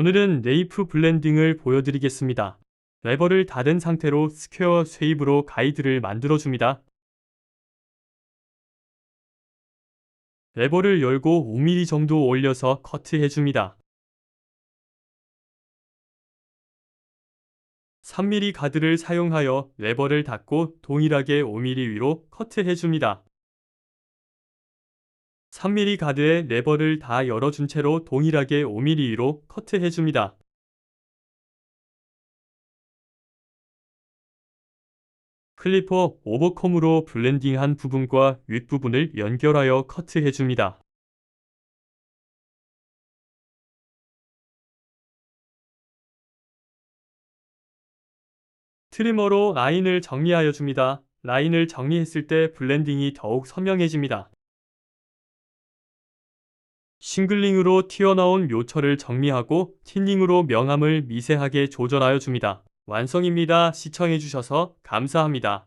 오늘은 네이프 블렌딩을 보여드리겠습니다. 레버를 닫은 상태로 스퀘어 쉐입으로 가이드를 만들어줍니다. 레버를 열고 5mm 정도 올려서 커트해줍니다. 3mm 가드를 사용하여 레버를 닫고 동일하게 5mm 위로 커트해줍니다. 3mm 가드에 레버를 다 열어준 채로 동일하게 5mm 위로 커트해줍니다. 클리퍼 오버컴으로 블렌딩한 부분과 윗부분을 연결하여 커트해줍니다. 트리머로 라인을 정리하여 줍니다. 라인을 정리했을 때 블렌딩이 더욱 선명해집니다. 싱글링으로 튀어나온 묘철을 정리하고 틴닝으로 명암을 미세하게 조절하여 줍니다. 완성입니다. 시청해주셔서 감사합니다.